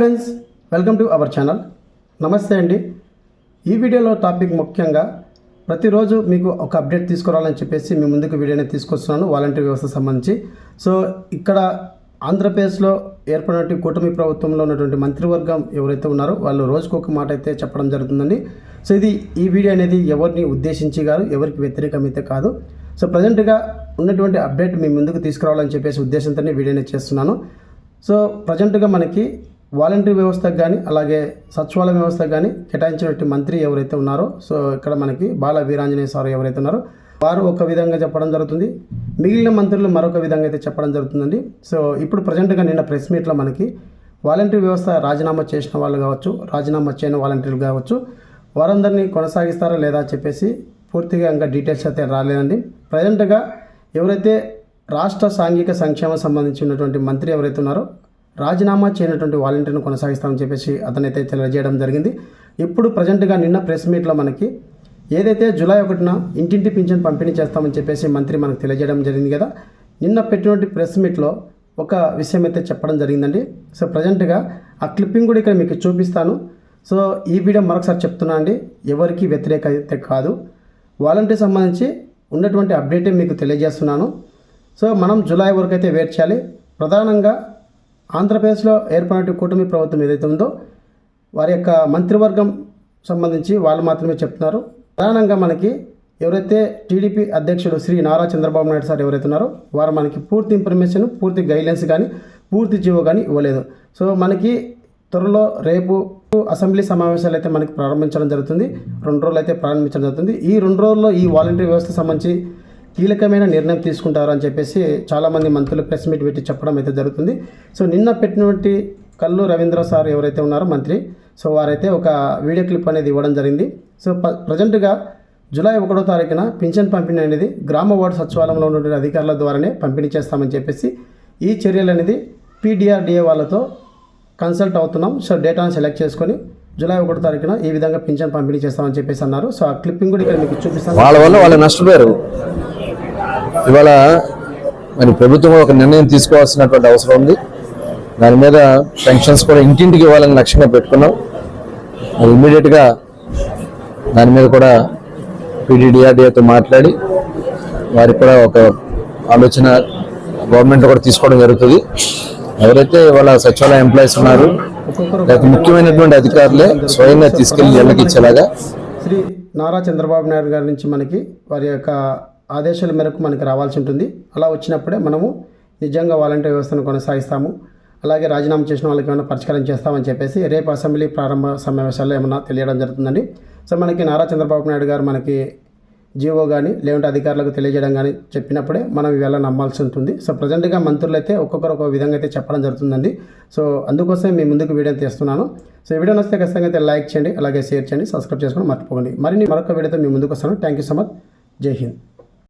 Friends welcome to our channel నమస్తే అండి. ఈ వీడియోలో టాపిక్ ముఖ్యంగా ప్రతిరోజు మీకు ఒక అప్డేట్ తీసుకురావాలని చెప్పేసి మీ ముందుకు వీడియోని తీసుకొస్తున్నాను వాలంటీర్ వ్యవస్థ సంబంధించి. సో ఇక్కడ ఆంధ్రప్రదేశ్లో ఏర్పడినటువంటి కూటమి ప్రభుత్వంలో ఉన్నటువంటి మంత్రివర్గం ఎవరైతే ఉన్నారో వాళ్ళు రోజుకు ఒక మాట అయితే చెప్పడం జరుగుతుందండి. సో ఇది ఈ వీడియో అనేది ఎవరిని ఉద్దేశించి కాదు ఎవరికి వ్యతిరేకం అయితే కాదు. సో ప్రజెంట్గా ఉన్నటువంటి అప్డేట్ మీ ముందుకు తీసుకురావాలని చెప్పేసి ఉద్దేశంతోనే వీడియోనే చేస్తున్నాను. సో ప్రజెంట్గా మనకి వాలంటరీ వ్యవస్థకు కానీ అలాగే సచివాలయ వ్యవస్థకు కానీ కేటాయించినటువంటి మంత్రి ఎవరైతే ఉన్నారో సో ఇక్కడ మనకి బాల వీరాంజనేయ సార్ ఎవరైతే ఉన్నారో వారు ఒక విధంగా చెప్పడం జరుగుతుంది. మిగిలిన మంత్రులు మరొక విధంగా అయితే చెప్పడం జరుగుతుందండి. సో ఇప్పుడు ప్రజెంట్గా నిన్న ప్రెస్ మీట్లో మనకి వాలంటీర్ వ్యవస్థ రాజీనామా చేసిన వాళ్ళు కావచ్చు రాజీనామా చేయని వాలంటీర్లు కావచ్చు వారందరినీ కొనసాగిస్తారా లేదా చెప్పేసి పూర్తిగా ఇంకా డీటెయిల్స్ అయితే రాలేదండి. ప్రజెంట్గా ఎవరైతే రాష్ట్ర సాంఘిక సంక్షేమం సంబంధించినటువంటి మంత్రి ఎవరైతే ఉన్నారో రాజీనామా చేయనటువంటి వాలంటీర్ను కొనసాగిస్తామని చెప్పేసి అతనైతే తెలియజేయడం జరిగింది. ఇప్పుడు ప్రజెంట్గా నిన్న ప్రెస్ మీట్లో మనకి ఏదైతే జూలై ఒకటిన ఇంటింటి పింఛన్ పంపిణీ చేస్తామని చెప్పేసి మంత్రి మనకు తెలియజేయడం జరిగింది కదా నిన్న పెట్టినటువంటి ప్రెస్ మీట్లో ఒక విషయం అయితే చెప్పడం జరిగిందండి. సో ప్రజెంట్గా ఆ క్లిప్పింగ్ కూడా ఇక్కడ మీకు చూపిస్తాను. సో ఈ వీడియో మరొకసారి చెప్తున్నా అండి ఎవరికి వ్యతిరేకత కాదు. వాలంటీర్ సంబంధించి ఉన్నటువంటి అప్డేటే మీకు తెలియజేస్తున్నాను. సో మనం జూలై వరకు అయితే వెయిట్ చేయాలి. ప్రధానంగా ఆంధ్రప్రదేశ్లో ఏర్పడిన కూటమి ప్రభుత్వం ఏదైతే ఉందో వారి యొక్క మంత్రివర్గం సంబంధించి వాళ్ళు మాత్రమే చెప్తున్నారు. ప్రధానంగా మనకి ఎవరైతే టీడీపీ అధ్యక్షుడు శ్రీ నారా చంద్రబాబు నాయుడు సార్ ఎవరైతే ఉన్నారో వారు మనకి పూర్తి ఇన్ఫర్మేషన్ పూర్తి గైడ్లైన్స్ కానీ పూర్తి జీవో కానీ ఇవ్వలేదు. సో మనకి త్వరలో రేపు అసెంబ్లీ సమావేశాలు అయితే మనకి ప్రారంభించడం జరుగుతుంది. రెండు రోజులు అయితే ప్రారంభించడం జరుగుతుంది. ఈ రెండు రోజుల్లో ఈ వాలంటీర్ వ్యవస్థ సంబంధించి కీలకమైన నిర్ణయం తీసుకుంటారు అని చెప్పేసి చాలామంది మంత్రులు ప్రెస్ మీట్ పెట్టి చెప్పడం అయితే జరుగుతుంది. సో నిన్న పెట్టినటువంటి కల్లు రవీంద్ర సార్ ఎవరైతే ఉన్నారో మంత్రి సో వారైతే ఒక వీడియో క్లిప్ అనేది ఇవ్వడం జరిగింది. సో ప ప్రజెంట్గా జూలై ఒకటో తారీఖున పింఛన్ పంపిణీ అనేది గ్రామ వార్డు సచివాలయంలో ఉన్నటువంటి అధికారుల ద్వారానే పంపిణీ చేస్తామని చెప్పేసి ఈ చర్యలు అనేది పీడిఆర్డిఏ వాళ్ళతో కన్సల్ట్ అవుతున్నాం. సో డేటాను సెలెక్ట్ చేసుకొని జూలై ఒకటో తారీఖున ఈ విధంగా పింఛన్ పంపిణీ చేస్తామని చెప్పేసి అన్నారు. సో ఆ క్లిప్పింగ్ కూడా ఇక్కడ మీకు చూపిస్తాను. వాళ్ళ వల్ల వాళ్ళు నష్టపోయారు. ఇవాళ మరి ప్రభుత్వం ఒక నిర్ణయం తీసుకోవాల్సినటువంటి అవసరం ఉంది. దాని మీద పెన్షన్స్ కూడా ఇంటింటికి ఇవ్వాలని లక్ష్యంగా పెట్టుకున్నాం. అది ఇమ్మీడియట్గా దాని మీద కూడా పీడీడీఆర్డీఏతో మాట్లాడి వారికి కూడా ఒక ఆలోచన గవర్నమెంట్ కూడా తీసుకోవడం జరుగుతుంది. ఎవరైతే ఇవాళ సచివాలయ ఎంప్లాయీస్ ఉన్నారు లేకపోతే ముఖ్యమైనటువంటి అధికారులే స్వయంగా తీసుకెళ్ళి ఇళ్ళకి ఇచ్చేలాగా శ్రీ నారా చంద్రబాబు నాయుడు గారి నుంచి మనకి వారి యొక్క ఆదేశాల మేరకు మనకి రావాల్సి ఉంటుంది. అలా వచ్చినప్పుడే మనము నిజంగా వాలంటీర్ వ్యవస్థను కొనసాగిస్తాము. అలాగే రాజీనామా చేసిన వాళ్ళకి ఏమైనా పరిష్కారం చేస్తామని చెప్పేసి రేపు అసెంబ్లీ ప్రారంభ సమావేశాల్లో ఏమైనా తెలియడం జరుగుతుందండి. సో మనకి నారా చంద్రబాబు నాయుడు గారు మనకి జీవో కానీ లేదంటే అధికారులకు తెలియజేయడం కానీ చెప్పినప్పుడే మనం ఇవాళ నమ్మాల్సి ఉంటుంది. సో ప్రజెంట్గా మంత్రులు అయితే ఒక్కొక్కరు ఒక విధంగా అయితే చెప్పడం జరుగుతుందండి. సో అందుకోసం మీ ముందుకు వీడియో తీస్తున్నాను. సో వీడియో నచ్చితే ఖచ్చితంగా అయితే లైక్ చేయండి అలాగే షేర్ చేయండి సబ్స్క్రైబ్ చేసుకోండి మర్చిపోకండి. మరిన్ని మరొక వీడియోతో మీ ముందుకు వస్తాను. Thank you so much. జై హింద్.